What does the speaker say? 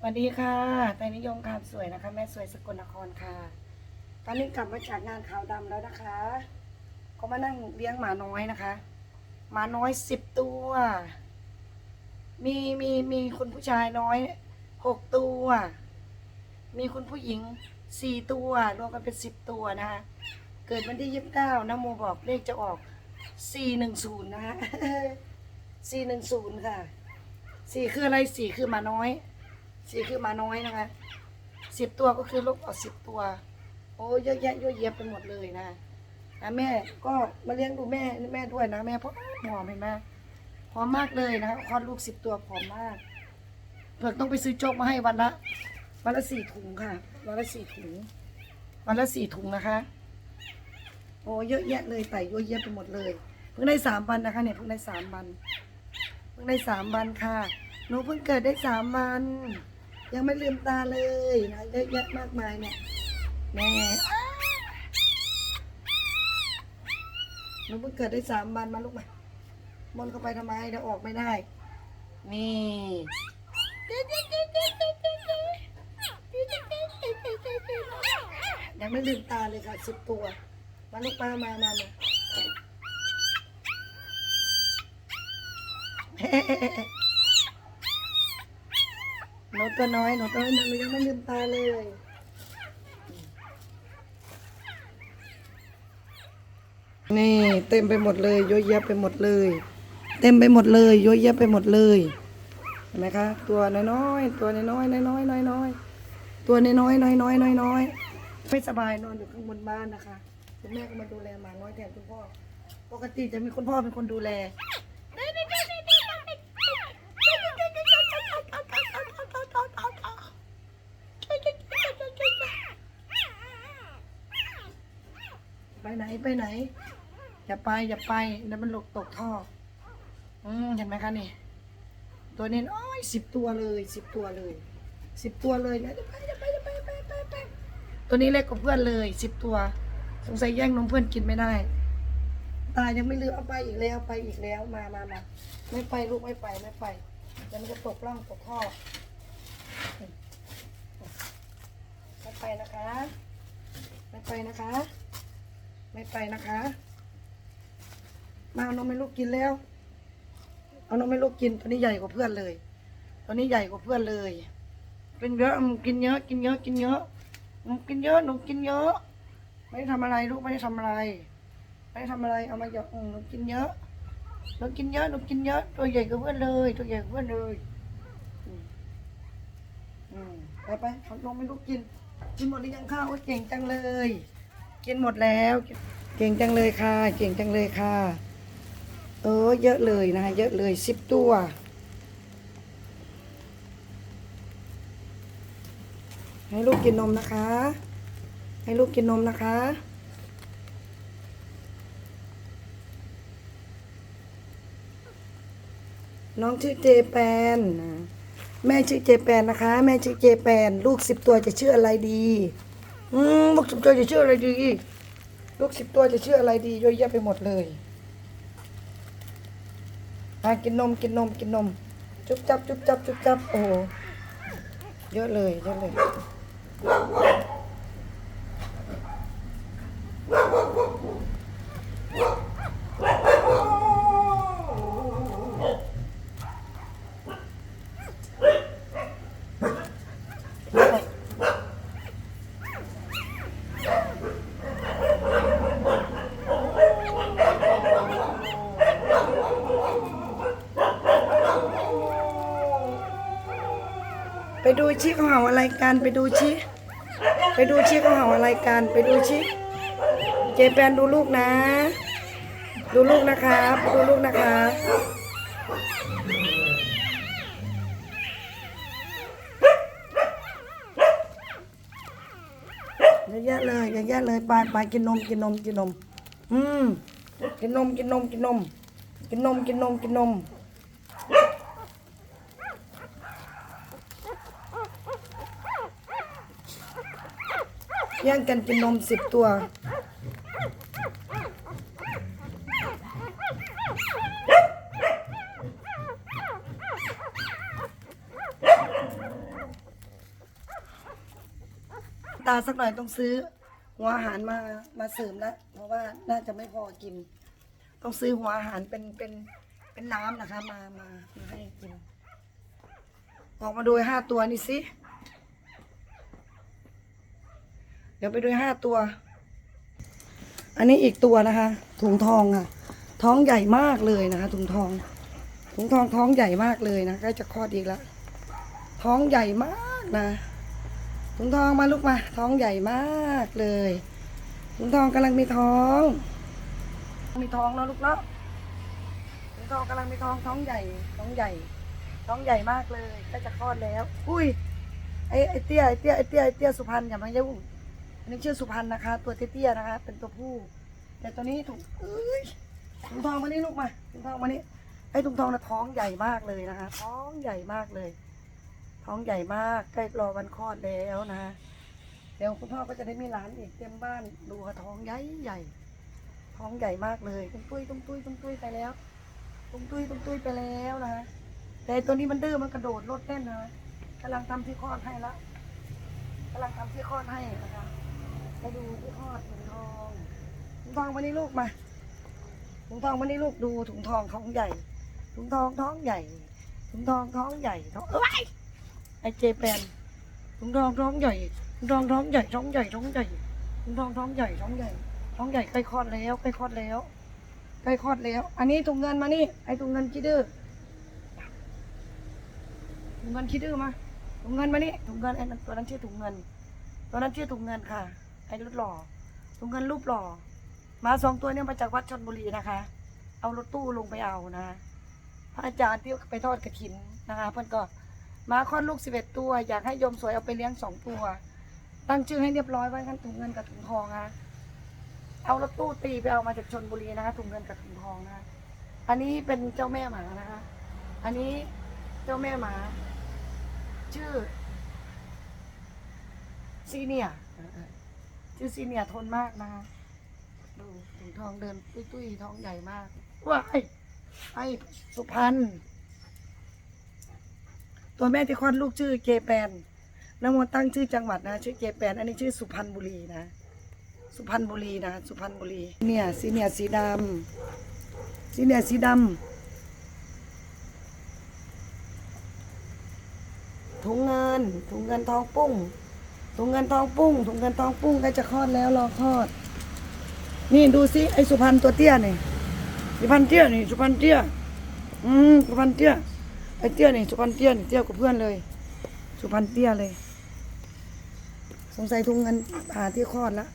สวัสดีค่ะไตรนิยมการสวยนะคะ แม่สวยสกลนครค่ะ ตอนนี้กลับมาจากงานขาวดำแล้วนะคะ ก็มานั่งเลี้ยงหมาน้อยนะคะหมาน้อยสิบตัว มีมีมีคุณผู้ชายน้อยหกตัว มีคุณผู้หญิงสี่ตัวรวมกันเป็นสิบตัวนะคะเกิดวันที่ยี่สิบเก้านะโมบอกเลขจะออกสี่หนึ่งศูนย์นะคะสี่หนึ่งศูนย์ค่ะสี่คืออะไรสี่คือหมาน้อย สี่คือหมาน้อยนะคะสิบตัวก็คือลูกเอาสิบตัว โอ้เยอะแยะเยอะแยะไปหมดเลยนะนะแม่ก็มาเลี้ยงดูแม่แม่ด้วยนะแม่เพราะหอมเห็นไหมหอมมากเลยนะคะคลอดลูกสิบตัวหอมมากเผือกต้องไปซื้อโจ๊กมาให้วันละวันละสี่ถุงค่ะ วันละสี่ถุง วันละสี่ถุงนะคะ โอ้เยอะแยะเลยไต่เยอะแยะไปหมดเลย เพิ่งได้สามวันนะคะเนี่ยเพิ่งได้สามวัน เพิ่งได้สามวันค่ะ หนูเพิ่งเกิดได้สามวัน ยังไม่ลืมตาเลยนะเยอะแยะมากมายเนี่ยแม่หนูเพิ่งเกิดได้สามวันมาลูกมามนเข้าไปทำไมเดี๋ยวออกไม่ได้ นี่ยังไม่ลืมตาเลยค่ะสิบตัว มาลูกมามามามา ตัวน้อยหนูตัวน้อยหนูยังไม่ลืมตาเลยนี่เต็มไปหมดเลยเยอะแยะไปหมดเลย เต็มไปหมดเลยเยอะแยะไปหมดเลยเห็นไหมคะ ตัวน้อยๆตัวน้อยๆน้อยๆน้อยๆตัวน้อยๆน้อยๆน้อยๆไม่สบายนอนอยู่ข้างบนบ้านนะคะคุณแม่ก็มาดูแลหมาน้อยแทนคุณพ่อปกติจะมีคุณพ่อเป็นคนดูแล ไปไหนไปไหน อย่าไปอย่าไปแล้วมันหลกตกท่อ อืมเห็นไหมคะนี่ ตัวนี้โอ้ยสิบตัวเลยสิบตัวเลยสิบตัวเลยเนี่ยไปไปไปไปไปไปตัวนี้เล็กกว่าเพื่อนเลยสิบตัว สงสัยแย่งนมเพื่อนกินไม่ได้ ตายังไม่ลืมเอาไปอีกแล้วไปอีกแล้วมามามาไม่ไปลูกไม่ไปไม่ไปเดี๋ยวมันจะตกร่องตกท่อไม่ไปนะคะ ไม่ไปนะคะ ไม่ไปนะคะ มาเอานมให้ลูกกินแล้ว เอานมให้ลูกกิน ตัวนี้ใหญ่กว่าเพื่อนเลย ตัวนี้ใหญ่กว่าเพื่อนเลยกินเยอะอืมกินเยอะ กินเยอะ กินเยอะอืมกินเยอะหนูกินเยอะ ไม่ได้ทำอะไรลูกไม่ได้ทำอะไร ไม่ได้ทำอะไร เอามาเยอะหนูกินเยอะหนูกินเยอะหนูกินเยอะ ตัวใหญ่กว่าเพื่อนเลย ตัวใหญ่กว่าเพื่อนเลย อืมไปไปเอานมให้ลูกกิน กินหมดหรือยังข้าวเก่งจังเลย กินหมดแล้ว เก่งจังเลยค่ะ เก่งจังเลยค่ะ เออ เยอะเลยนะเยอะเลยสิบตัว ให้ลูกกินนมนะคะ ให้ลูกกินนมนะคะน้องชื่อเจแปน แม่ชื่อเจแปนนะคะ แม่ชื่อเจแปน ลูกสิบตัวจะชื่ออะไรดี อืมลูกสิบตัวจะชื่ออะไรดี ลูกสิบตัวจะชื่ออะไรดีเยอะแยะไปหมดเลยอะกินนมกินนมกินนม จุ๊บจับจุ๊บจับจุ๊บจับโอ้โหเยอะเลยเยอะเลย ชิเขาเห่าอะไรกันไปดูชิ ไปดูชิเขาเห่าอะไรกันไปดูชิ เจแปนดูลูกนะ ดูลูกนะครับดูลูกนะคะเยอะแยะเลยเยอะแยะเลยไปไปกินนมกินนมกินนม อืมกินนมกินนมกินนมกินนมกินนมกินนม แย่งกันกินนมสิบตัว ตาสักหน่อยต้องซื้อ หัวอาหารมามาเสริมแล้วเพราะว่าน่าจะไม่พอกิน ต้องซื้อหัวอาหารเป็นเป็นเป็นน้ำนะคะ มามามาให้กิน ออกมาโดยห้าตัวนี่สิ เดี๋ยวไปดูห้าตัว อันนี้อีกตัวนะคะ ถุงทองค่ะ ท้องใหญ่มากเลยนะคะ ถุงทอง ถุงทองท้องใหญ่มากเลยนะใกล้จะคลอดอีกแล้วท้องใหญ่มากนะถุงทองมาลูกมา ท้องใหญ่มากเลยถุงทองกำลังมีท้อง มีท้องแล้วลูกเนาะถุงทองกำลังมีท้องท้องใหญ่ ท้องใหญ่ ท้องใหญ่มากเลยใกล้จะคลอดแล้ว อุ้ยไอ้ไอ้เตี้ยไอ้เตี้ยไอ้เตี้ยไอ้เตี้ยสุพรรณอย่ามายุ่ง อันนี้ชื่อสุพรรณนะคะ ตัวเตี้ยๆนะคะ เป็นตัวผู้ แต่ตัวนี้ถุงเอ้ยถุงทองมานี่ลูกมาถุงทองมานี่ไอ้ถุงทองนะท้องใหญ่มากเลยนะคะ ท้องใหญ่มากเลย ท้องใหญ่มากใกล้รอวันคลอดแล้วนะเดี๋ยวคุณพ่อก็จะได้มีหลานอีกเต็มบ้านดูค่ะท้องใหญ่ใหญ่ท้องใหญ่มากเลยตุ้มตุ้ยตุ้มตุ้ยตุ้มตุ้ยไปแล้วตุ้มตุ้ยตุ้มตุ้ยไปแล้วนะแต่ตัวนี้มันดื้อมันกระโดดรถเต้นนะกำลังทำที่คลอดให้ละกำลังทำที่คลอดให้นะคะ ดูที่คลอดถุงทองถุงทองวันนี้ลูกมาถุงทองวันนี้ลูกดูถุงทองท้องใหญ่ถุงทองท้องใหญ่ถุงทองท้องใหญ่ท้องเอ้ยไอเจแปนถุงทองท้องใหญ่ถุงทองท้องใหญ่ท้องใหญ่ท้องใหญ่ถุงทองท้องใหญ่ท้องใหญ่ท้องใหญ่ใกล้คลอดแล้วใกล้คลอดแล้วใกล้คลอดแล้ว อันนี้ถุงเงินมานี่ ไอถุงเงินคิดดื้อถุงเงินคิดดื้อมาถุงเงินมานี่ถุงเงินไอ้ตัวนั้นชื่อถุงเงินตัวนั้นชื่อถุงเงินค่ะ ไอ้รูปหล่อถุงเงินรูปหล่อมาสองตัวเนี่ยมาจากวัดชนบุรีนะคะ เอารถตู้ลงไปเอานะพระอาจารย์ที่ไปทอดกระถินนะคะเพื่อนก็มาคลอดลูกสิบเอ็ดตัว อยากให้โยมสวยเอาไปเลี้ยงสองตัว ตั้งชื่อให้เรียบร้อยไว้กันถุงเงินกับถุงทองนะเอารถตู้ตีไปเอามาจากชนบุรีนะคะถุงเงินกับถุงทองนะคะอันนี้เป็นเจ้าแม่หมานะคะ อันนี้เจ้าแม่หมา ชื่อซีเนีย ร์ชื่อซีเนียร์ทนมากนะคะดูถุงทองเดินตุ้ยๆท้องใหญ่มากว้ายไอ้สุพรรณตัวแม่ที่คลอดลูกชื่อเจแปนน้ำมนต์ตั้งชื่อจังหวัดนะ ชื่อเจแปนอันนี้ชื่อสุพรรณบุรีนะ สุพรรณบุรีนะ สุพรรณบุรี เนี่ยสีเนี่ยสีดำสีเนี่ยสีดำถุงเงินถุงเงินทองปุ้ง ถุงเงินทองปุ้งถุงเงินทองปุ้งใกล้จะคลอดแล้วรอคลอด นี่ดูสิไอสุพรรณตัวเตี้ยนี่สุพรรณเตี้ยนี่สุพรรณเตี้ยอืมสุพรรณเตี้ยไอเตี้ยนี่สุพรรณเตี้ยนี่เตี้ยกับเพื่อนเลย สุพรรณเตี้ยเลย สงสัยถุงเงินผ่าที่คลอดแล้ว